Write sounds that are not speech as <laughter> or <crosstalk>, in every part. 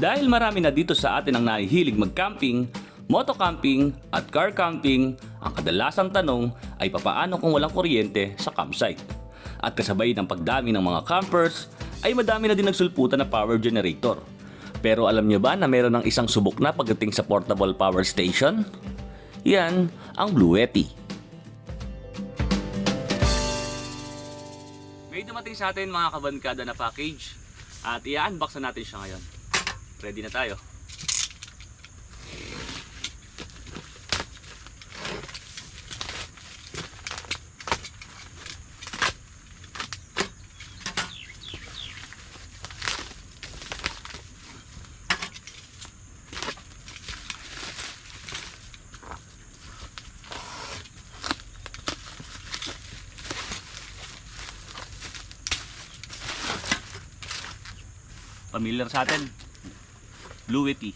Dahil marami na dito sa atin ang nahihilig mag-camping, moto-camping at car camping, ang kadalasang tanong ay papaano kung walang kuryente sa campsite. At kasabay ng pagdami ng mga campers, ay madami na din nagsulputan na power generator. Pero alam niyo ba na meron ng isang subok na pagdating sa portable power station? Yan ang Blue Yeti. May dumating sa atin mga kabankada na package at i-unbox na natin siya ngayon. Ready na tayo. Familiar sa atin. Blue Yeti.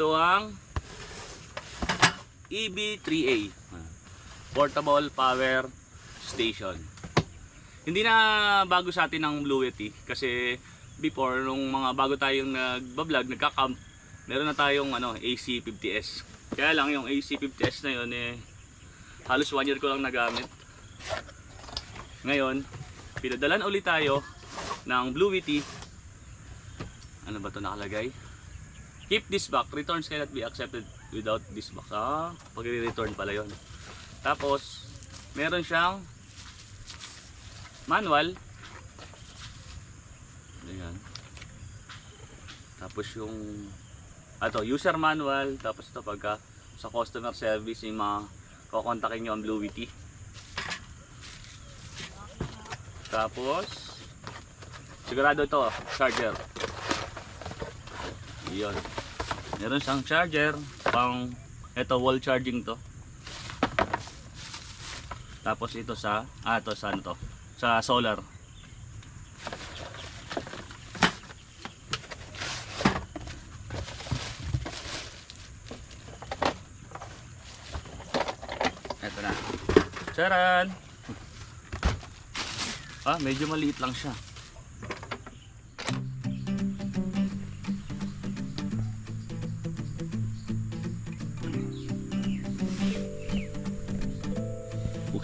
Ito ang E EB3A. Portable Power Station. Hindi na bago sa atin ang Blue Yeti kasi before nung mga bago tayong nagbablog, nagka-camp, meron na tayong ano, AC50S. Kaya lang yung AC50S na yun eh halos one year ko lang nagamit. Ngayon, pinadalan ulit tayo ng Blue Yeti ano ba to nakalagay? Keep this back. Returns cannot be accepted without this box. Ah, pag-return pala yon. Tapos, meron siyang manual. Ayan. Tapos yung ato, user manual. Tapos ito pagka sa customer service yung mga kukontakin nyo ang Blue Witty. Tapos, sigurado ito, charger. Yun. Meron siyang charger pang ito wall charging to. Tapos ito sa ah to sa ano to? Sa solar. Ito na. Charan! Ah, medyo maliit lang siya.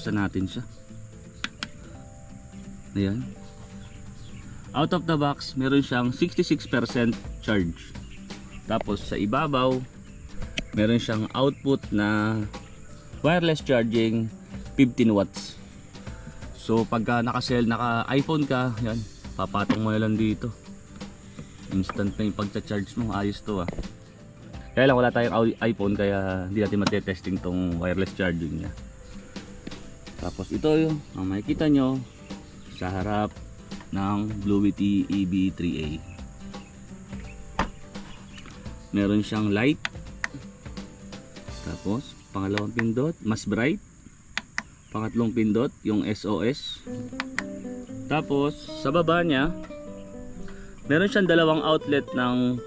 Buksan natin siya. Ayan. Out of the box meron siyang 66% charge. Tapos sa ibabaw meron siyang output na wireless charging 15 watts. So pagka naka-cell naka iPhone ka yan papatong mo lang dito. Instant na yung pagcha-charge mo. Ayos to ah. Kaya lang wala tayong iPhone kaya hindi natin matetesting tong wireless charging niya tapos ito yung ang makikita nyo sa harap ng Bluety EB3A. Meron siyang light. Tapos pangalawang pindot, mas bright. Pangatlong pindot, yung SOS. Tapos sa baba niya, meron siyang dalawang outlet ng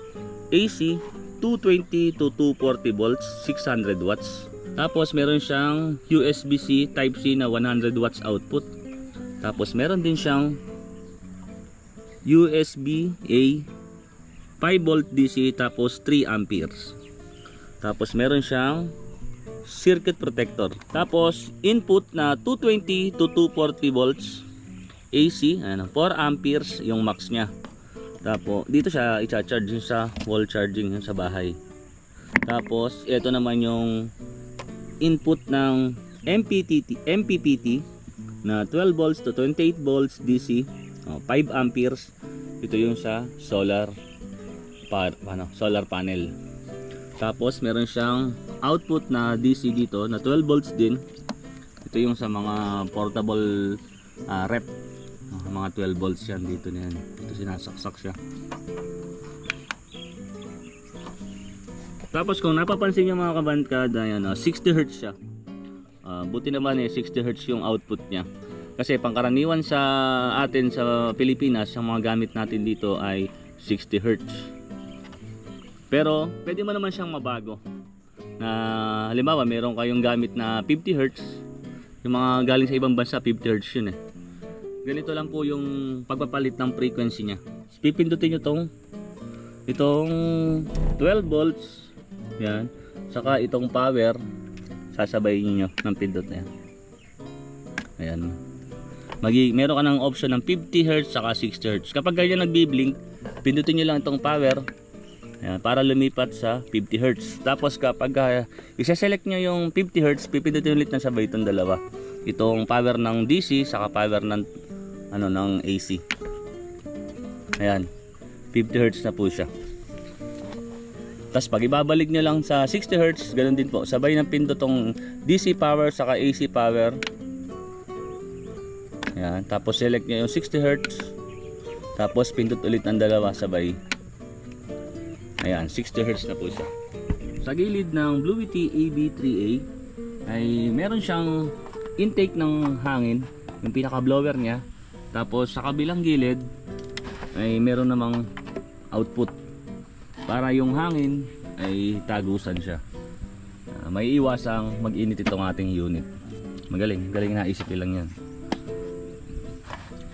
AC 220 to 240 volts, 600 watts. Tapos meron siyang USB-C Type-C na 100 watts output. Tapos meron din siyang USB-A 5 volt DC tapos 3 amperes. Tapos meron siyang circuit protector. Tapos input na 220 to 240 volts AC, ano, 4 amperes yung max niya. Tapos dito siya i-charge sa wall charging sa bahay. Tapos ito naman yung input ng MPPT, MPPT na 12 volts to 28 volts DC, oh, 5 amperes. Ito yung sa solar pa, ano, solar panel. Tapos meron siyang output na DC dito na 12 volts din. Ito yung sa mga portable ah, rep. Ah, mga 12 volts yan dito na yan. Ito sinasaksak siya. Tapos kung napapansin nyo mga kabandkada, yan, ah, 60 Hz siya. Ah, buti naman eh, 60 Hz yung output niya. Kasi pangkaraniwan sa atin sa Pilipinas, ang mga gamit natin dito ay 60 Hz. Pero pwede mo naman siyang mabago. Na halimbawa, meron kayong gamit na 50 Hz. Yung mga galing sa ibang bansa, 50 Hz yun eh. Ganito lang po yung pagpapalit ng frequency niya. Pipindutin nyo tong itong 12 volts yan. Saka itong power, sasabayin niyo ng pindot na yan. Ayan. Magi, meron ka ng option ng 50 Hz saka 60 Hz. Kapag ganyan nagbi-blink, pindutin niyo lang itong power ayan, para lumipat sa 50 Hz. Tapos kapag uh, isa-select niyo yung 50 Hz, pipindutin ulit na sabay itong dalawa. Itong power ng DC saka power ng ano ng AC. Ayan. 50 Hz na po siya. Tapos pag ibabalik nyo lang sa 60 Hz, ganun din po. Sabay ng pindot tong DC power saka AC power. Ayan. Tapos select nyo yung 60 Hz. Tapos pindot ulit ang dalawa sabay. Ayan, 60 Hz na po siya. Sa gilid ng Bluety AB3A ay meron siyang intake ng hangin, yung pinaka blower niya. Tapos sa kabilang gilid ay meron namang output para yung hangin ay tagusan siya. Ah, may iwasang mag-init itong ating unit. Magaling, galing na isip lang yan.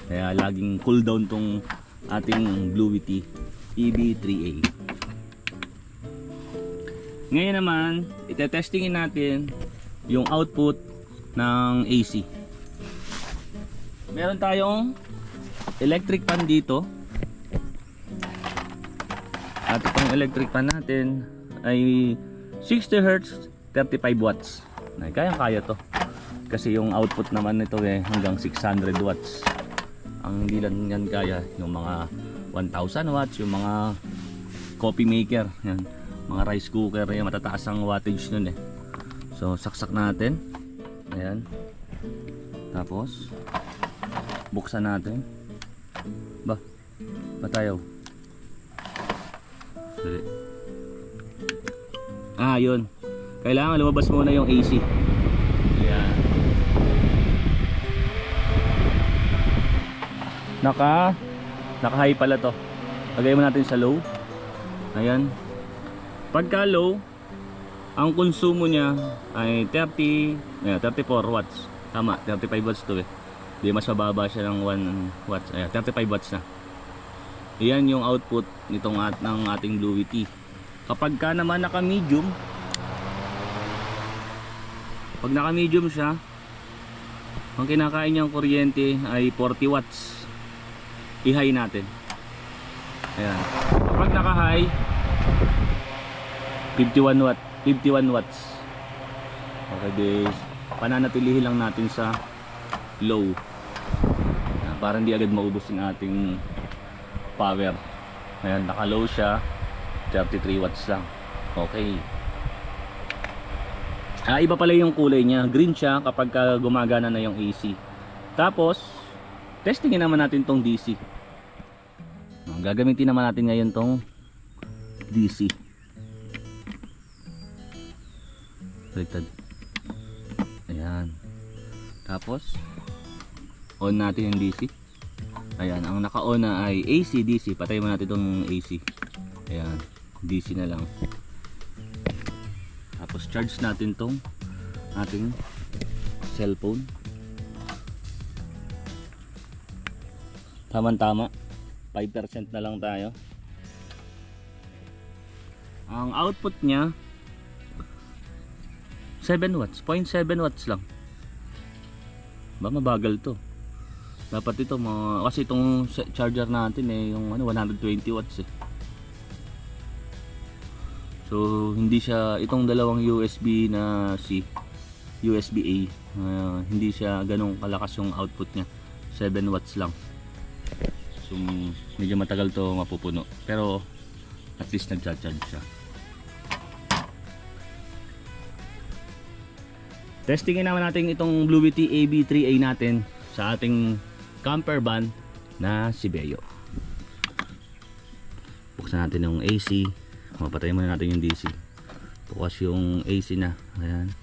Kaya laging cool down tong ating Bluety EB3A. Ngayon naman, itetestingin natin yung output ng AC. Meron tayong electric fan dito electric fan natin ay 60 Hz 35 watts. Ay, kaya kaya to. Kasi yung output naman nito eh hanggang 600 watts. Ang hindi lang yan kaya yung mga 1000 watts yung mga coffee maker yan, mga rice cooker yan, matataas ang wattage nun eh. So saksak natin. Ayan. Tapos buksan natin. Ba patayaw Dali. Ah, yun. Kailangan lumabas muna yung AC. Ayan. Naka naka high pala to. Lagay mo natin sa low. Ayan. Pagka low, ang konsumo niya ay 30, ayan, 34 watts. Tama, 35 watts to eh. Di mas mababa siya ng 1 watts. Ayan, 35 watts na. Iyan yung output nitong at ng ating Bluety. Kapag ka naman naka medium, pag naka medium siya, ang kinakain niyang kuryente ay 40 watts. I-high natin. Ayan. Kapag naka high, 51 watt, 51 watts. Okay, guys. Pananatilihin lang natin sa low. Para hindi agad maubos yung ating power. Ayan naka low siya. 33 watts lang. Okay. Ah, iba pala yung kulay niya. Green siya kapag ka gumagana na yung AC tapos testingin naman natin tong DC Ah, gagamitin naman natin ngayon tong DC baliktad ayan. Tapos on natin yung DC Ayan, ang naka-on na ay AC, DC. Patay mo natin itong AC. Ayan, DC na lang. Tapos charge natin tong ating cellphone. Tama-tama. 5% na lang tayo. Ang output niya 7 watts, 0.7 watts lang. Ba mabagal to dapat ito mga kasi itong charger natin eh yung ano 120 watts eh. So hindi siya itong dalawang USB na C USB A uh, hindi siya ganong kalakas yung output niya. 7 watts lang. So medyo matagal to mapupuno. Pero at least nagcha-charge siya. Testingin naman natin itong Blue Witty AB3A natin sa ating camper van na si Beo. Buksan natin yung AC. Mapatayin muna natin yung DC. Bukas yung AC na. Ayan.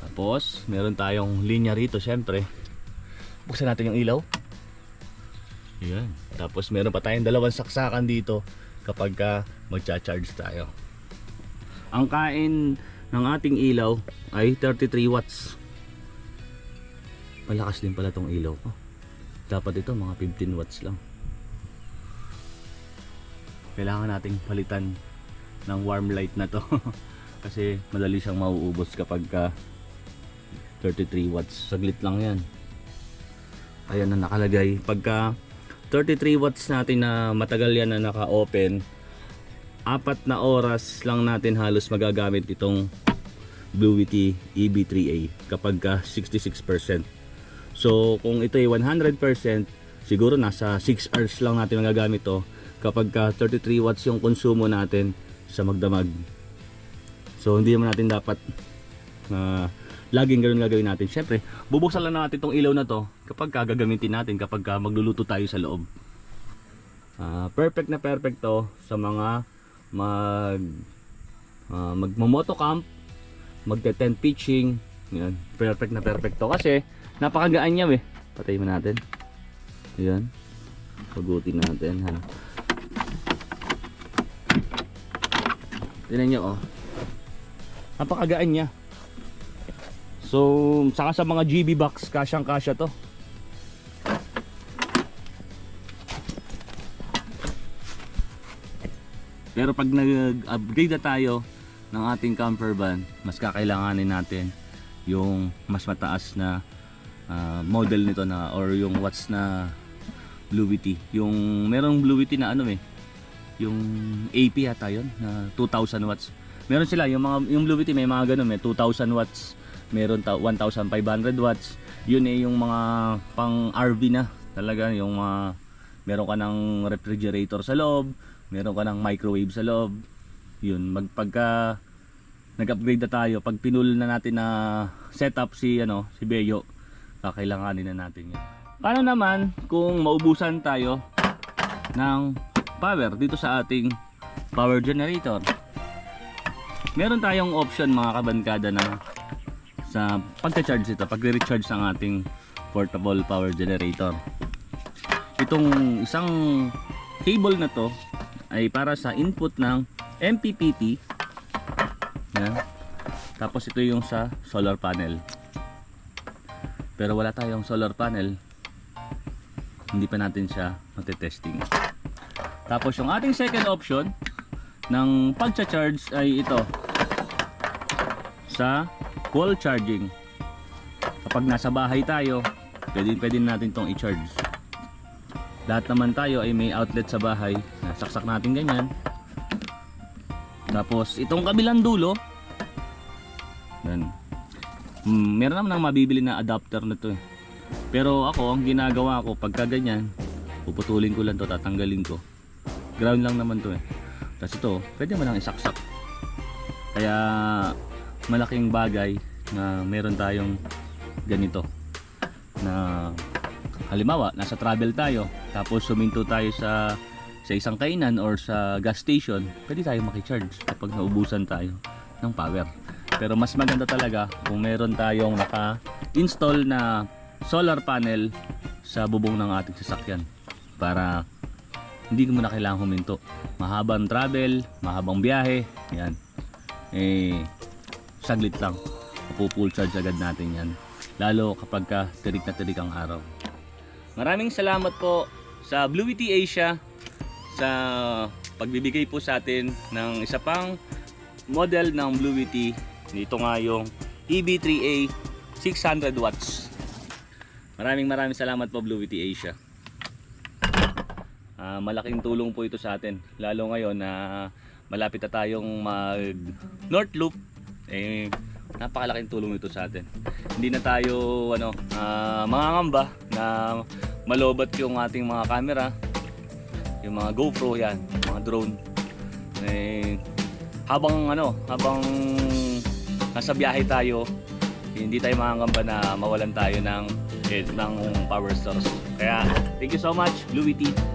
Tapos, meron tayong linya rito syempre. Buksan natin yung ilaw. Ayan. Tapos meron pa tayong dalawang saksakan dito kapag ka magcha-charge tayo. Ang kain ng ating ilaw ay 33 watts. Malakas din pala tong ilaw ko. Dapat ito mga 15 watts lang. Kailangan nating palitan ng warm light na to. <laughs> Kasi madali siyang mauubos kapag ka 33 watts. Saglit lang yan. Ayan na nakalagay. Pagka 33 watts natin na matagal yan na naka-open, apat na oras lang natin halos magagamit itong Blue Witty EB3A kapag ka 66%. So kung ito ay 100%, siguro nasa 6 hours lang natin magagamit to kapag ka 33 watts yung konsumo natin sa magdamag. So hindi naman natin dapat na laging ganun gagawin natin. Syempre, bubuksan lang natin itong ilaw na to kapag ka gagamitin natin kapag ka magluluto tayo sa loob. Ah, perfect na perfect to sa mga mag uh, magmo-motocamp, magte-tent pitching. Yan, perfect na perfect to kasi napakagaan niya eh. Patayin mo natin. Yan. Pagutin natin ha. Tingnan niyo oh. Napakagaan niya. So, saka sa mga GB box, kasyang kasya to. Pero pag nag-upgrade na tayo ng ating camper van, mas kakailanganin natin yung mas mataas na ah, model nito na or yung watts na Blue Witty. Yung merong Blue Witty na ano eh, yung AP yata yun, na 2000 watts. Meron sila, yung mga yung Blue Witty may mga ganun, may 2000 watts, meron ta- 1500 watts. Yun eh yung mga pang RV na talaga, yung mga meron ka ng refrigerator sa loob, meron ka ng microwave sa loob. Yun, magpagka nag-upgrade na tayo, pag pinul na natin na setup si ano, si Beyo, kakailanganin na natin 'yan. Paano naman kung maubusan tayo ng power dito sa ating power generator? Meron tayong option mga kabankada na sa pagka-charge ito, pagre-recharge ng ating portable power generator. Itong isang cable na to ay para sa input ng MPPT. Yan. Tapos ito yung sa solar panel. Pero wala tayong solar panel. Hindi pa natin siya matetesting. Tapos yung ating second option ng pagcha-charge ay ito. Sa wall charging. Kapag nasa bahay tayo, pwede, pwede natin tong i-charge. Lahat naman tayo ay may outlet sa bahay. Saksak natin ganyan. Tapos itong kabilang dulo. Hmm, meron naman ang mabibili na adapter na to eh. Pero ako, ang ginagawa ko pagka ganyan, puputulin ko lang to, tatanggalin ko. Ground lang naman to eh. Tapos ito, pwede mo lang isaksak. Kaya malaking bagay na meron tayong ganito. Na halimbawa, nasa travel tayo, tapos suminto tayo sa sa isang kainan or sa gas station, pwede tayo makicharge kapag naubusan tayo ng power. Pero mas maganda talaga kung meron tayong naka-install na solar panel sa bubong ng ating sasakyan para hindi mo na kailangan huminto. Mahabang travel, mahabang biyahe, yan. Eh, saglit lang. Mapu-full charge agad natin yan. Lalo kapag ka tirik na tirik ang araw. Maraming salamat po sa Blue Asia sa pagbibigay po sa atin ng isa pang model ng Blue. Dito nga yung EB3A 600 watts. Maraming maraming salamat po Blue Witty Asia. Ah, malaking tulong po ito sa atin. Lalo ngayon na malapit na tayong mag North Loop. Eh, napakalaking tulong ito sa atin. Hindi na tayo ano, ah, mangangamba na malobat yung ating mga camera. Yung mga GoPro yan, mga drone. Eh, habang ano, habang nasa biyahe tayo, hindi tayo makakamba na mawalan tayo ng, eh, ng power source. Kaya, thank you so much, Blue Witty.